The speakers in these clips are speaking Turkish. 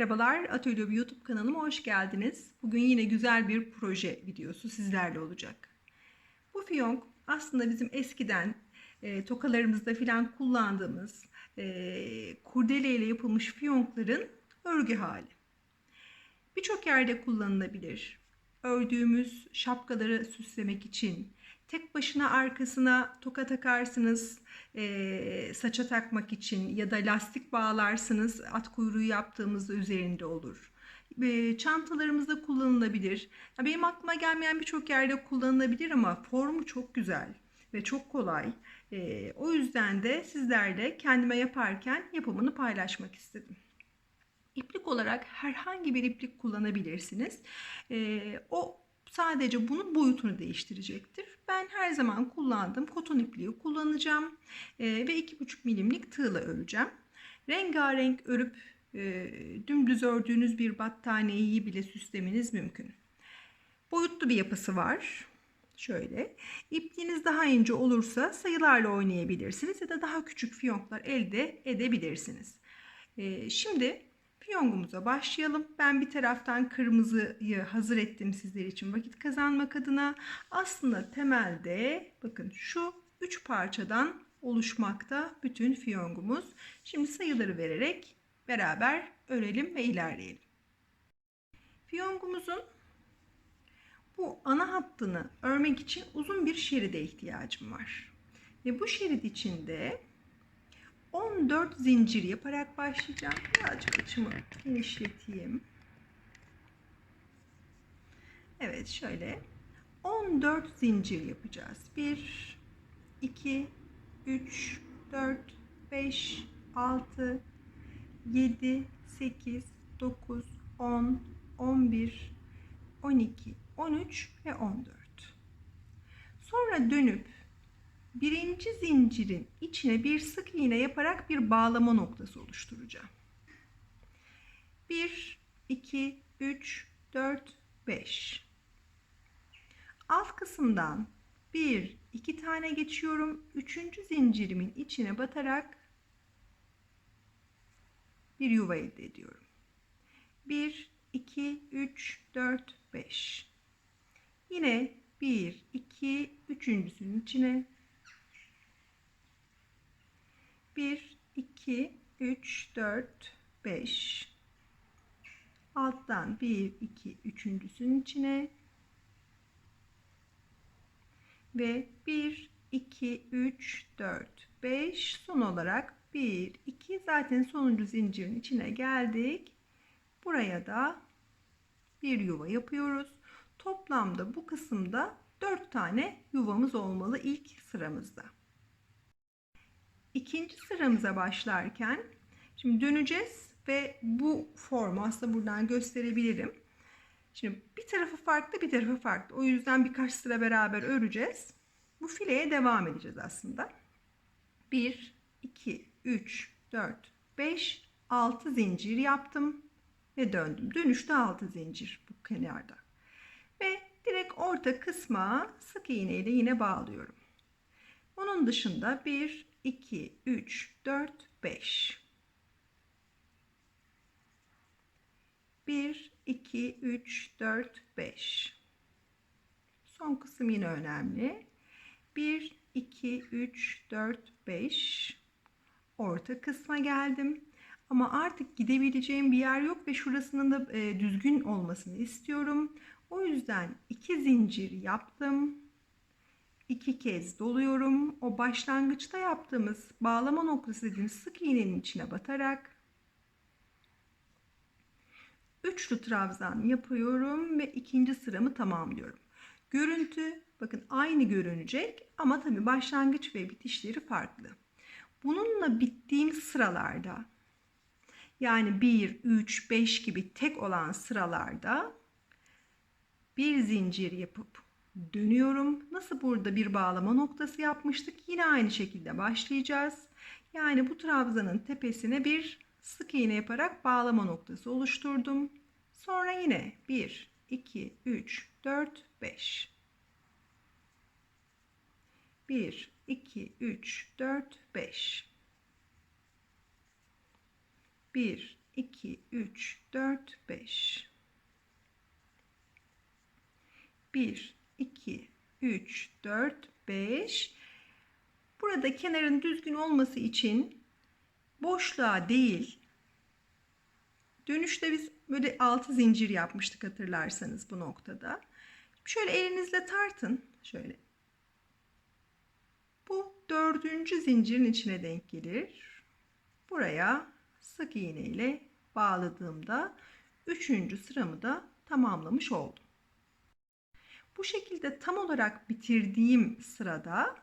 Merhabalar, Atölye YouTube kanalıma hoş geldiniz. Bugün yine güzel bir proje videosu sizlerle olacak. Bu fiyonk aslında bizim eskiden e, tokalarımızda filan kullandığımız e, kurdele ile yapılmış fiyonkların örgü hali. Birçok yerde kullanılabilir. Ördüğümüz şapkaları süslemek için, tek başına arkasına toka takarsınız e, saça takmak için ya da lastik bağlarsınız at kuyruğu yaptığımızda üzerinde olur. E, çantalarımızda kullanılabilir. Benim aklıma gelmeyen birçok yerde kullanılabilir ama formu çok güzel ve çok kolay. E, o yüzden de sizlerle kendime yaparken yapımını paylaşmak istedim. İplik olarak herhangi bir iplik kullanabilirsiniz. E, o sadece bunun boyutunu değiştirecektir. Ben her zaman kullandığım koton ipliği kullanacağım e, ve 2,5 milimlik tığla öreceğim. Rengarenk örüp e, dümdüz ördüğünüz bir battaniyeyi bile süslemeniz mümkün. Boyutlu bir yapısı var. Şöyle. İpliğiniz daha ince olursa sayılarla oynayabilirsiniz ya da daha küçük fiyonklar elde edebilirsiniz. E, şimdi Fiyongumuza başlayalım. Ben bir taraftan kırmızıyı hazır ettim sizler için vakit kazanmak adına. Aslında temelde bakın şu üç parçadan oluşmakta bütün fiyongumuz. Şimdi sayıları vererek beraber örelim ve ilerleyelim. Fiyongumuzun bu ana hattını örmek için uzun bir şeride ihtiyacım var. Ve bu şerit içinde 14 zincir yaparak başlayacağım. Birazcık açımı genişleteyim. Evet şöyle 14 zincir yapacağız. 1 2 3 4 5 6 7 8 9 10 11 12 13 ve 14. Sonra dönüp birinci zincirin içine bir sık iğne yaparak bir bağlama noktası oluşturacağım. 1, 2, 3, 4, 5. Alt kısımdan 1, 2 tane geçiyorum. Üçüncü zincirimin içine batarak bir yuva elde ediyorum. 1, 2, 3, 4, 5. Yine 1, 2, üçüncüsünün içine 1, 2, 3, 4, 5. Alttan 1, 2, üçüncüsünün içine. Ve 1, 2, 3, 4, 5. Son olarak 1, 2 zaten sonuncu zincirin içine geldik. Buraya da bir yuva yapıyoruz. Toplamda bu kısımda 4 tane yuvamız olmalı ilk sıramızda. İkinci sıramıza başlarken şimdi döneceğiz ve bu formu aslında buradan gösterebilirim. Şimdi bir tarafı farklı bir tarafı farklı. O yüzden birkaç sıra beraber öreceğiz. Bu fileye devam edeceğiz aslında. 1, 2, 3, 4, 5, 6 zincir yaptım ve döndüm. Dönüşte 6 zincir bu kenarda. Ve direkt orta kısma sık iğne ile yine bağlıyorum. Onun dışında 1, 2, 3, 4, 5. 1, 2, 3, 4, 5. Son kısım yine önemli. 1, 2, 3, 4, 5. Orta kısma geldim. Ama artık gidebileceğim bir yer yok ve şurasının da e, düzgün olmasını istiyorum. O yüzden iki zincir yaptım iki kez doluyorum. O başlangıçta yaptığımız bağlama noktası dediğimiz sık iğnenin içine batarak üçlü trabzan yapıyorum ve ikinci sıramı tamamlıyorum. Görüntü bakın aynı görünecek ama tabii başlangıç ve bitişleri farklı. Bununla bittiğim sıralarda yani 1, 3, 5 gibi tek olan sıralarda bir zincir yapıp dönüyorum. Nasıl burada bir bağlama noktası yapmıştık? Yine aynı şekilde başlayacağız. Yani bu trabzanın tepesine bir sık iğne yaparak bağlama noktası oluşturdum. Sonra yine 1, 2, 3, 4, 5. 1, 2, 3, 4, 5. 1, 2, 3, 4, 5. 1, 2, 3, 4, 5. Burada kenarın düzgün olması için boşluğa değil, dönüşte biz böyle 6 zincir yapmıştık hatırlarsanız bu noktada. Şöyle elinizle tartın. Şöyle. Bu dördüncü zincirin içine denk gelir. Buraya sık iğne ile bağladığımda üçüncü sıramı da tamamlamış oldum. Bu şekilde tam olarak bitirdiğim sırada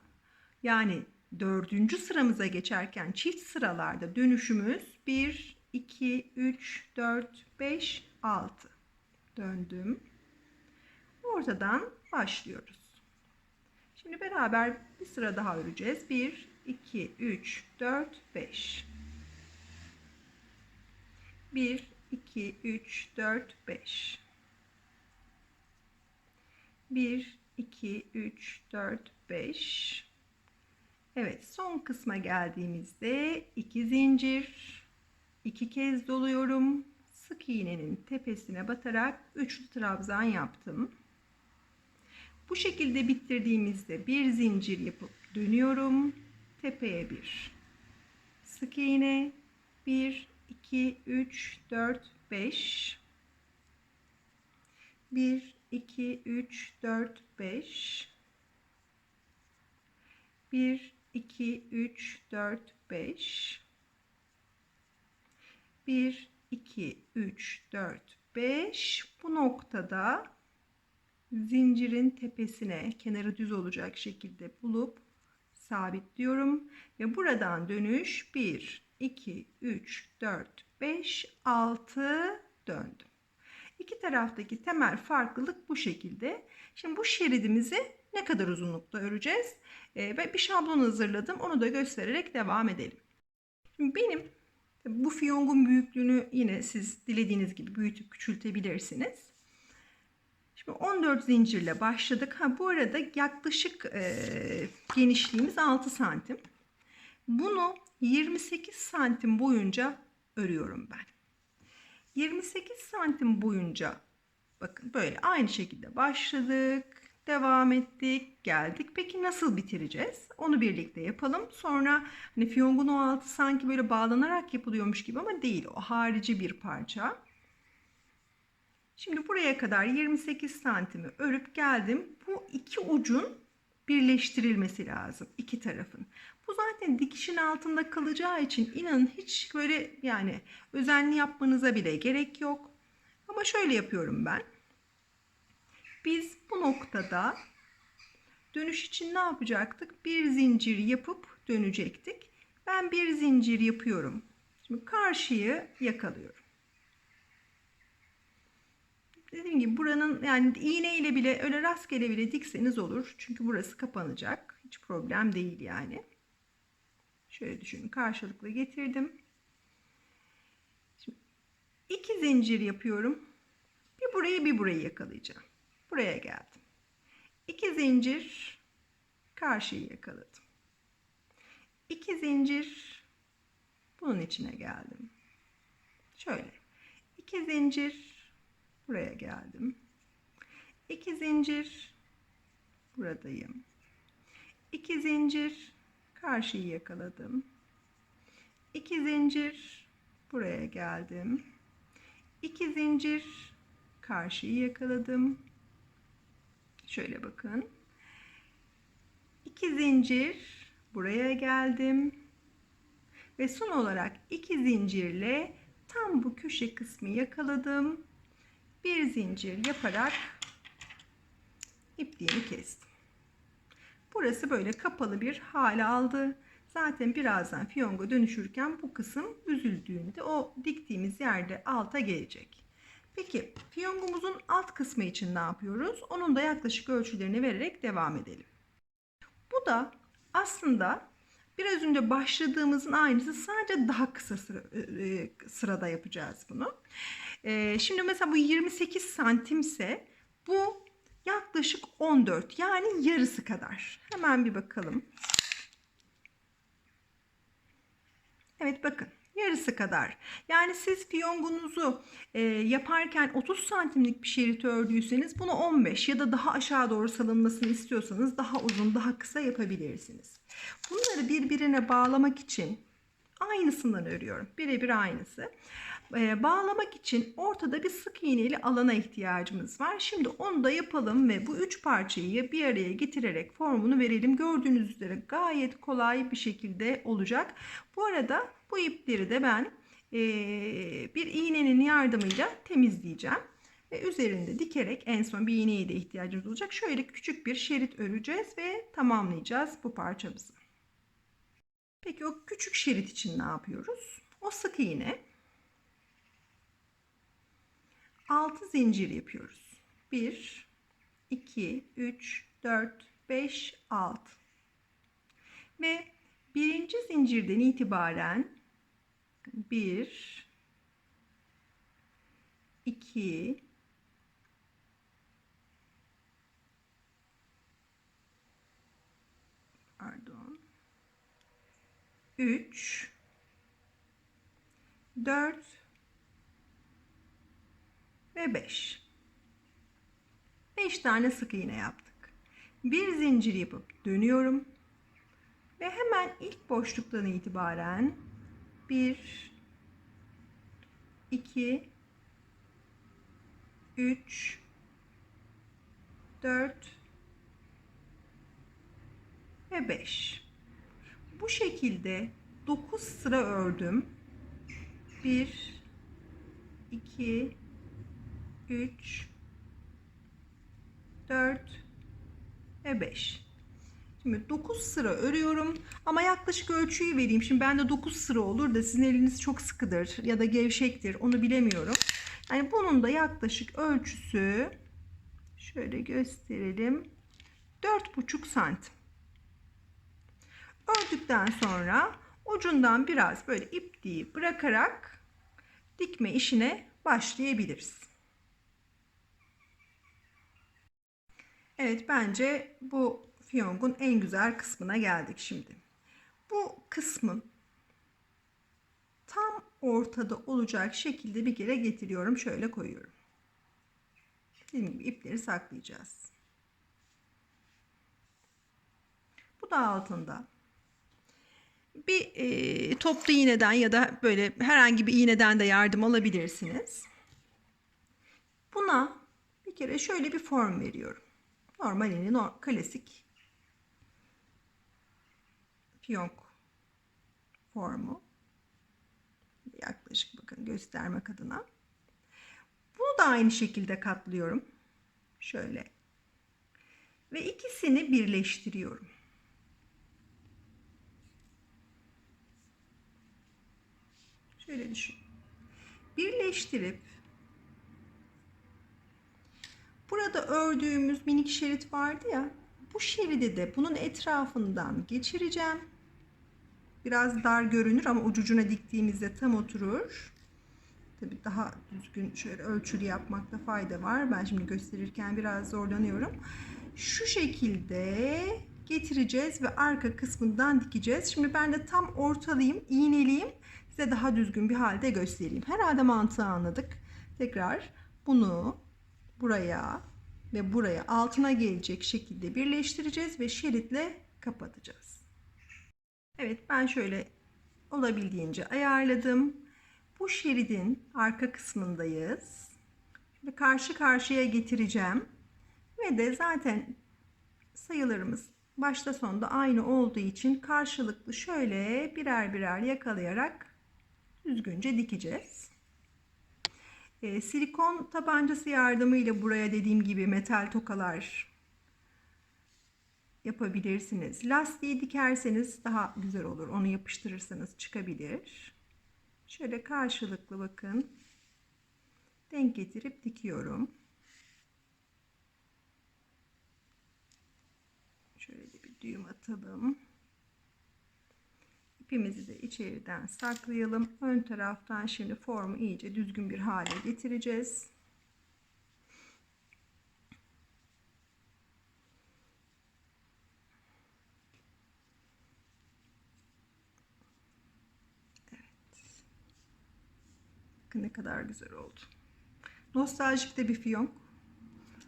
yani dördüncü sıramıza geçerken çift sıralarda dönüşümüz 1, 2, 3, 4, 5, 6. Döndüm. Ortadan başlıyoruz. Şimdi beraber bir sıra daha öreceğiz. 1, 2, 3, 4, 5. 1, 2, 3, 4, 5. 1, 2, 3, 4, 5. Evet son kısma geldiğimizde 2 zincir, 2 kez doluyorum. Sık iğnenin tepesine batarak üçlü trabzan yaptım. Bu şekilde bitirdiğimizde bir zincir yapıp dönüyorum. Tepeye bir sık iğne 1 2 3 4 5 1 2 3 4 5 1 2 3 4 5 1 2 3 4 5 bu noktada zincirin tepesine kenarı düz olacak şekilde bulup sabitliyorum. Ve buradan dönüş 1 2 3 4 5 6 döndüm. İki taraftaki temel farklılık bu şekilde. Şimdi bu şeridimizi ne kadar uzunlukta öreceğiz? Ee, ve bir şablon hazırladım. Onu da göstererek devam edelim. Şimdi benim bu fiyongun büyüklüğünü yine siz dilediğiniz gibi büyütüp küçültebilirsiniz. Şimdi 14 zincirle başladık. Ha bu arada yaklaşık e, genişliğimiz 6 santim. Bunu 28 santim boyunca örüyorum ben. 28 santim boyunca bakın böyle aynı şekilde başladık. Devam ettik, geldik. Peki nasıl bitireceğiz? Onu birlikte yapalım. Sonra hani fiyongun o altı sanki böyle bağlanarak yapılıyormuş gibi ama değil. O harici bir parça. Şimdi buraya kadar 28 santimi örüp geldim. Bu iki ucun birleştirilmesi lazım iki tarafın. Bu zaten dikişin altında kalacağı için inanın hiç böyle yani özenli yapmanıza bile gerek yok. Ama şöyle yapıyorum ben. Biz bu noktada dönüş için ne yapacaktık? Bir zincir yapıp dönecektik. Ben bir zincir yapıyorum. Şimdi karşıyı yakalıyorum. Dediğim gibi buranın yani iğne ile bile öyle rastgele bile dikseniz olur. Çünkü burası kapanacak. Hiç problem değil yani. Şöyle düşünün. Karşılıklı getirdim. Şimdi iki zincir yapıyorum. Bir burayı bir burayı yakalayacağım. Buraya geldim. İki zincir karşıyı yakaladım. İki zincir bunun içine geldim. Şöyle. İki zincir buraya geldim. İki zincir buradayım. İki zincir karşıyı yakaladım. İki zincir buraya geldim. İki zincir karşıyı yakaladım. Şöyle bakın. İki zincir buraya geldim. Ve son olarak iki zincirle tam bu köşe kısmı yakaladım. Bir zincir yaparak ipliğimi kestim. Burası böyle kapalı bir hale aldı. Zaten birazdan fiyonga dönüşürken bu kısım üzüldüğünde o diktiğimiz yerde alta gelecek. Peki fiyongumuzun alt kısmı için ne yapıyoruz? Onun da yaklaşık ölçülerini vererek devam edelim. Bu da aslında biraz önce başladığımızın aynısı sadece daha kısa sıra, e, sırada yapacağız bunu. E, şimdi mesela bu 28 santimse bu yaklaşık 14 yani yarısı kadar. Hemen bir bakalım. Evet bakın yarısı kadar. Yani siz fiyongunuzu e, yaparken 30 santimlik bir şerit ördüyseniz bunu 15 ya da daha aşağı doğru salınmasını istiyorsanız daha uzun daha kısa yapabilirsiniz. Bunları birbirine bağlamak için aynısından örüyorum. Birebir aynısı. Ee, bağlamak için ortada bir sık iğneli alana ihtiyacımız var. Şimdi onu da yapalım ve bu üç parçayı bir araya getirerek formunu verelim. Gördüğünüz üzere gayet kolay bir şekilde olacak. Bu arada bu ipleri de ben e, bir iğnenin yardımıyla temizleyeceğim. Ve üzerinde dikerek en son bir iğneye de ihtiyacımız olacak. Şöyle küçük bir şerit öreceğiz ve tamamlayacağız bu parçamızı. Peki o küçük şerit için ne yapıyoruz? O sık iğne 6 zincir yapıyoruz. 1 2 3 4 5 6 ve birinci zincirden itibaren 1 2 pardon 3 4 ve 5. 5 tane sık iğne yaptık. Bir zincir yapıp dönüyorum. Ve hemen ilk boşluktan itibaren 1 2 3 4 ve 5. Bu şekilde 9 sıra ördüm. 1 2 3 4 ve 5. Şimdi 9 sıra örüyorum ama yaklaşık ölçüyü vereyim. Şimdi bende 9 sıra olur da sizin eliniz çok sıkıdır ya da gevşektir onu bilemiyorum. Yani bunun da yaklaşık ölçüsü şöyle gösterelim. 4,5 santim. Ördükten sonra ucundan biraz böyle ipliği bırakarak dikme işine başlayabiliriz. Evet bence bu fiyongun en güzel kısmına geldik şimdi. Bu kısmın tam ortada olacak şekilde bir kere getiriyorum. Şöyle koyuyorum. Dediğim gibi ipleri saklayacağız. Bu da altında. Bir e, toplu iğneden ya da böyle herhangi bir iğneden de yardım alabilirsiniz. Buna bir kere şöyle bir form veriyorum. Normalini no, klasik fiyonk formu. Yaklaşık bakın göstermek adına. Bunu da aynı şekilde katlıyorum. Şöyle. Ve ikisini birleştiriyorum. Şöyle düşün. Birleştirip burada ördüğümüz minik şerit vardı ya bu şeridi de bunun etrafından geçireceğim. Biraz dar görünür ama ucucuna diktiğimizde tam oturur. Tabii daha düzgün şöyle ölçülü yapmakta fayda var. Ben şimdi gösterirken biraz zorlanıyorum. Şu şekilde getireceğiz ve arka kısmından dikeceğiz. Şimdi ben de tam ortalayayım, iğneleyeyim. Size daha düzgün bir halde göstereyim. Herhalde mantığı anladık. Tekrar bunu buraya ve buraya altına gelecek şekilde birleştireceğiz ve şeritle kapatacağız. Evet ben şöyle olabildiğince ayarladım. Bu şeridin arka kısmındayız. Şimdi karşı karşıya getireceğim. Ve de zaten sayılarımız başta sonda aynı olduğu için karşılıklı şöyle birer birer yakalayarak düzgünce dikeceğiz. E, silikon tabancası yardımıyla buraya dediğim gibi metal tokalar yapabilirsiniz. Lastiği dikerseniz daha güzel olur. Onu yapıştırırsanız çıkabilir. Şöyle karşılıklı bakın. Denk getirip dikiyorum. Şöyle bir düğüm atalım. İpimizi de içeriden saklayalım. Ön taraftan şimdi formu iyice düzgün bir hale getireceğiz. Evet. Bakın ne kadar güzel oldu. Nostaljik de bir fiyonk.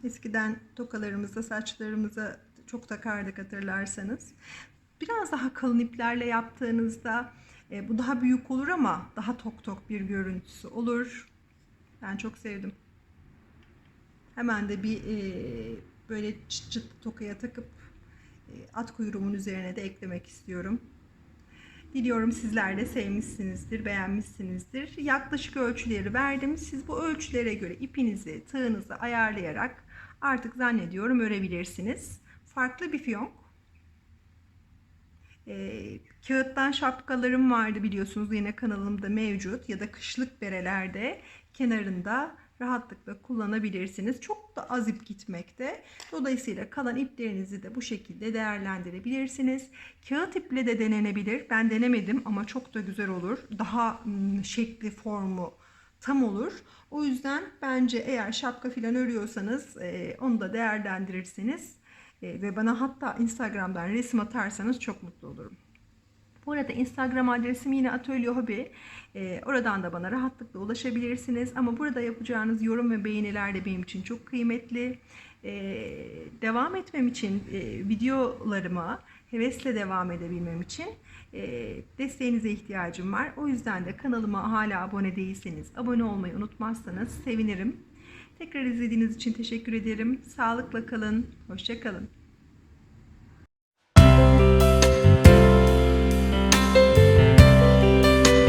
Eskiden tokalarımıza, saçlarımıza çok takardık hatırlarsanız. Biraz daha kalın iplerle yaptığınızda e, bu daha büyük olur ama daha tok tok bir görüntüsü olur. Ben çok sevdim. Hemen de bir e, böyle çıt çıt tokaya takıp e, at kuyruğumun üzerine de eklemek istiyorum. Diliyorum sizler de sevmişsinizdir, beğenmişsinizdir. Yaklaşık ölçüleri verdim. Siz bu ölçülere göre ipinizi, tığınızı ayarlayarak artık zannediyorum örebilirsiniz. Farklı bir fiyonk. Ee, kağıttan şapkalarım vardı biliyorsunuz yine kanalımda mevcut ya da kışlık berelerde kenarında rahatlıkla kullanabilirsiniz. Çok da az ip gitmekte. Dolayısıyla kalan iplerinizi de bu şekilde değerlendirebilirsiniz. Kağıt iple de denenebilir. Ben denemedim ama çok da güzel olur. Daha ım, şekli, formu tam olur. O yüzden bence eğer şapka falan örüyorsanız e, onu da değerlendirirsiniz. E, ve bana hatta Instagram'dan resim atarsanız çok mutlu olurum. Bu arada Instagram adresim yine Atölye Hobi. Ee, oradan da bana rahatlıkla ulaşabilirsiniz. Ama burada yapacağınız yorum ve beğeniler de benim için çok kıymetli. Ee, devam etmem için e, videolarıma hevesle devam edebilmem için e, desteğinize ihtiyacım var. O yüzden de kanalıma hala abone değilseniz abone olmayı unutmazsanız sevinirim. Tekrar izlediğiniz için teşekkür ederim. Sağlıkla kalın. Hoşça kalın.